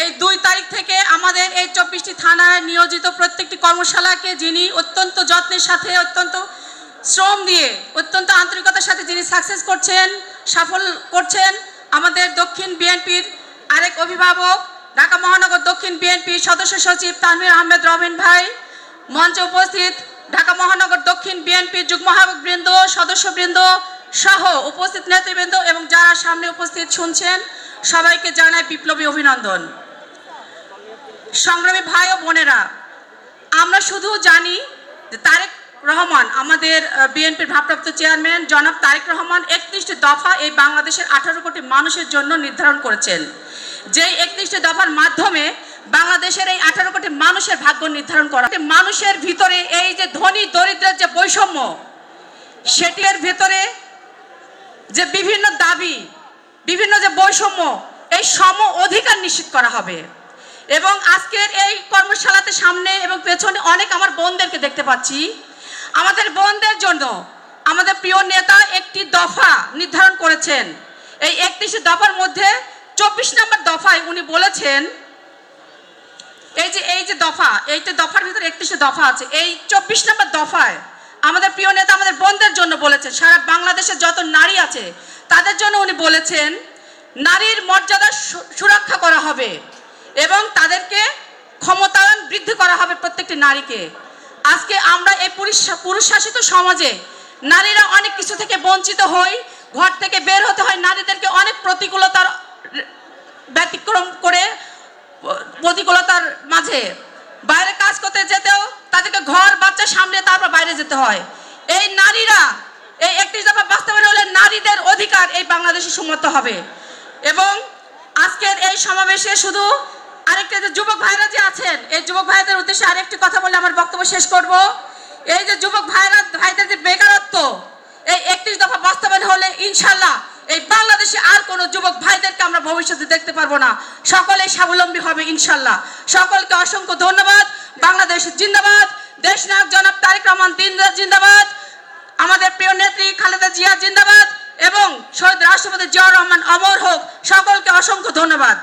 এই দুই তারিখ থেকে আমাদের এই চব্বিশটি থানায় নিয়োজিত প্রত্যেকটি কর্মশালাকে যিনি অত্যন্ত যত্নের সাথে, অত্যন্ত শ্রম দিয়ে, অত্যন্ত আন্তরিকতার সাথে যিনি সাকসেস করছেন সফল করছেন, আমাদের দক্ষিণ বিএনপির আরেক অভিভাবক, ঢাকা মহানগর দক্ষিণ বিএনপির সদস্য সচিব তানভীর আহমেদ রবিন ভাই, মঞ্চে উপস্থিত ঢাকা মহানগর দক্ষিণ বিএনপির যুগ্ম আহ্বায়কবৃন্দ সদস্যবৃন্দ সহ উপস্থিত নেতৃবৃন্দ এবং যারা সামনে উপস্থিত শুনছেন, সবাইকে জানায় বিপ্লবী অভিনন্দন। সংগ্রামী ভাই ও বোনেরা, আমরা শুধু জানি যে তারেক রহমান, আমাদের বিএনপির ভারপ্রাপ্ত চেয়ারম্যান জনাব তারেক রহমান একত্রিশটি দফা এই বাংলাদেশের আঠারো কোটি মানুষের জন্য নির্ধারণ করেছেন। যেই একত্রিশটি দফার মাধ্যমে বাংলাদেশের এই আঠারো কোটি মানুষের ভাগ্য নির্ধারণ করা মানুষের ভিতরে এই যে ধনী দরিদ্রের যে বৈষম্য, সেটির ভিতরে যে বিভিন্ন দাবি, বিভিন্ন যে বৈষম্য, এই সম অধিকার নিশ্চিত করা হবে। এবং আজকের এই কর্মশালাতে সামনে এবং পেছনে অনেক আমার বোনদেরকে দেখতে পাচ্ছি। আমাদের বোনদের জন্য আমাদের প্রিয় নেতা একটি দফা নির্ধারণ করেছেন। এই একত্রিশে দফার মধ্যে চব্বিশ নম্বর দফায় উনি বলেছেন, এই যে এই যে দফা, এই যে দফার ভিতরে একত্রিশে দফা আছে, এই চব্বিশ নম্বর দফায় আমাদের প্রিয় নেতা আমাদের বোনদের জন্য বলেছেন, সারা বাংলাদেশে যত নারী আছে তাদের জন্য উনি বলেছেন, নারীর মর্যাদা সুরক্ষা করা হবে। এবং তাদেরকে ক্ষমতায়ন বৃদ্ধি করা হবে প্রত্যেকটি নারীকে। আজকে আমরা এই পুরুষ শাসিত সমাজে নারীরা অনেক কিছু থেকে বঞ্চিত হই, ঘর থেকে বের হতে হয়, নারীদেরকে অনেক প্রতিকূলতার ব্যতিক্রম করে, প্রতিকূলতার মাঝে। বাইরে কাজ করতে যেতেও তাদেরকে ঘর, বাচ্চা সামনে তারপর বাইরে যেতে হয়। এই নারীরা, এই একত্রিশ দফা বাস্তবায়ন হলে নারীদের অধিকার এই বাংলাদেশে সমর্থ হবে। এবং আজকের এই সমাবেশে শুধু আরেকটা যে যুবক ভাইরা যে আছেন, এই যুবক ভাইদের উদ্দেশ্যে আরেকটি কথা বলে আমার বক্তব্য শেষ করব। এই যে যুবক ভাইরা, ভাইদের যে বেকারত্ব, এই একত্রিশ দফা বাস্তবায়ন হলে ইনশাল্লাহ এই বাংলাদেশে আর কোনো যুবক ভাইদেরকে আমরা ভবিষ্যতে দেখতে পারব না। সকলে স্বাবলম্বী হবে ইনশাল্লাহ। সকলকে অসংখ্য ধন্যবাদ। বাংলাদেশ জিন্দাবাদ। দেশ নায়ক জনাব তারেক রহমান দিন জিন্দাবাদ। আমাদের প্রিয় নেত্রী খালেদা জিয়া জিন্দাবাদ। এবং শহীদ রাষ্ট্রপতি জিয়াউর রহমান অমর হোক। সকলকে অসংখ্য ধন্যবাদ।